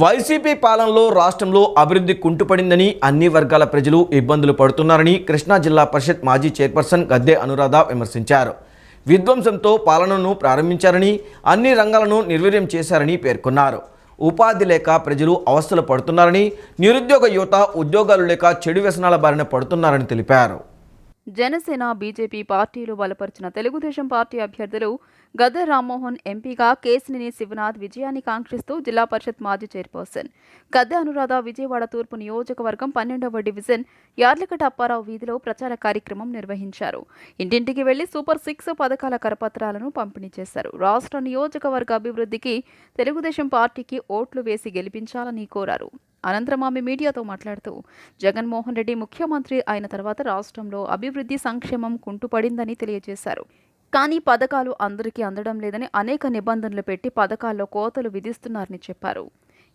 YCP పాలనలో రాష్ట్రంలో అభివృద్ధి కుంటుపడిందని అన్ని వర్గాల ప్రజలు ఇబ్బందులు పడుతున్నారని కృష్ణా జిల్లా పరిషత్ మాజీ చైర్పర్సన్ గద్దె అనురాధ విమర్శించారు. విధ్వంసంతో పాలనను ప్రారంభించారని అన్ని రంగాలను నిర్వీర్యం చేశారని పేర్కొన్నారు. ఉపాధి లేక ప్రజలు అవస్థలు పడుతున్నారని నిరుద్యోగ యువత ఉద్యోగాలు లేక చెడు వ్యసనాల బారిన పడుతున్నారని తెలిపారు. జనసేన బీజేపీ పార్టీలు బలపరిచిన తెలుగుదేశం పార్టీ అభ్యర్థులు గద్దె రామ్మోహన్ ఎంపీగా కేసినేని శివనాథ్ విజయాన్ని కాంక్షిస్తూ జిల్లా పరిషత్ మాజీ చైర్పర్సన్. గద్దె అనురాధ విజయవాడ తూర్పు నియోజకవర్గం పన్నెండవ డివిజన్ యార్లకట అప్పారావు వీధిలో ప్రచార కార్యక్రమం నిర్వహించారు. ఇంటింటికి వెళ్ళి సూపర్ సిక్స్ పథకాల కరపత్రాలను పంపిణీ చేశారు. రాష్ట్ర నియోజకవర్గ అభివృద్ధికి తెలుగుదేశం పార్టీకి ఓట్లు వేసి గెలిపించాలని కోరారు. అనంతరం ఆమె మీడియాతో మాట్లాడుతూ జగన్మోహన్ రెడ్డి ముఖ్యమంత్రి అయిన తర్వాత రాష్ట్రంలో అభివృద్ధి సంక్షేమం కుంటుపడిందని తెలియజేశారు. కానీ పథకాలు అందరికీ అందడం లేదని అనేక నిబంధనలు పెట్టి పథకాల్లో కోతలు విధిస్తున్నారని చెప్పారు.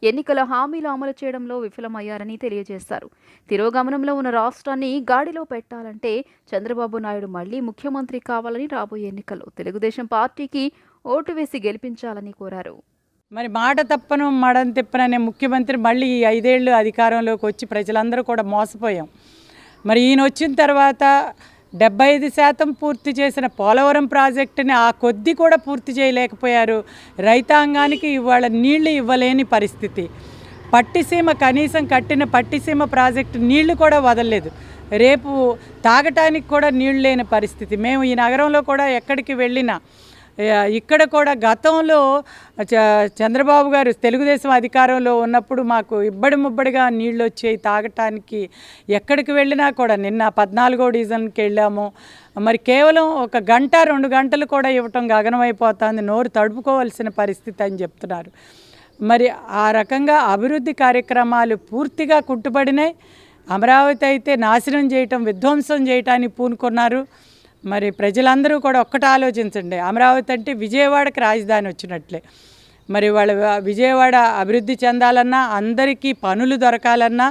ఎన్నికల హామీలు అమలు చేయడంలో విఫలమయ్యారని తెలియజేశారు. తిరోగమనంలో ఉన్న రాష్ట్రాన్ని గాడిలో పెట్టాలంటే చంద్రబాబు నాయుడు మళ్ళీ ముఖ్యమంత్రి కావాలని రాబోయే ఎన్నికల్లో తెలుగుదేశం పార్టీకి ఓటు వేసి గెలిపించాలని కోరారు. మరి మాట తప్పను మడని తిప్పననే ముఖ్యమంత్రి మళ్ళీ ఈ ఐదేళ్ళు అధికారంలోకి వచ్చి ప్రజలందరూ కూడా మోసపోయాం. మరి ఈయన వచ్చిన తర్వాత డెబ్బై ఐదు శాతం పూర్తి చేసిన పోలవరం ప్రాజెక్టుని ఆ కొద్ది కూడా పూర్తి చేయలేకపోయారు. రైతాంగానికి ఇవాళ నీళ్ళు ఇవ్వలేని పరిస్థితి. పట్టిసీమ కనీసం కట్టిన పట్టిసీమ ప్రాజెక్టు నీళ్ళు కూడా వదలలేదు. రేపు తాగటానికి కూడా నీళ్ళు లేని పరిస్థితి. మేము ఈ నగరంలో కూడా ఎక్కడికి వెళ్ళినా ఇక్కడ కూడా గతంలో చ- చంద్రబాబు గారు తెలుగుదేశం అధికారంలో ఉన్నప్పుడు మాకు ఇబ్బడి ముబ్బడిగా నీళ్ళు వచ్చాయి తాగటానికి ఎక్కడికి వెళ్ళినా కూడా నిన్న పద్నాలుగో డివిజన్కి వెళ్ళాము. మరి కేవలం ఒక గంట రెండు గంటలు కూడా ఇవ్వటం గగనమైపోతుంది నోరు తడుపుకోవాల్సిన పరిస్థితి అని చెప్తున్నారు. మరి ఆ రకంగా అభివృద్ధి కార్యక్రమాలు పూర్తిగా కుట్టుబడినాయి అమరావతి అయితే నాశనం చేయటం విధ్వంసం చేయటానికి పూనుకున్నారు. మరి ప్రజలందరూ కూడా ఒక్కట ఆలోచించండి. అమరావతి అంటే విజయవాడకి రాజధాని వచ్చినట్లే. మరి వాళ్ళ విజయవాడ అభివృద్ధి చెందాలన్నా అందరికీ పనులు దొరకాలన్నా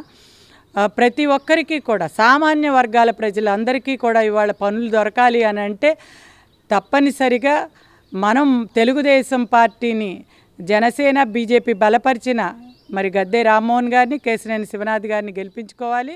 ప్రతి ఒక్కరికి కూడా సామాన్య వర్గాల ప్రజలందరికీ కూడా ఇవాళ పనులు దొరకాలి అని అంటే తప్పనిసరిగా మనం తెలుగుదేశం పార్టీని జనసేన బీజేపీ బలపరిచిన మరి గద్దె రామ్మోహన్ గారిని కేశినేని శివనాథ్ గారిని గెలిపించుకోవాలి.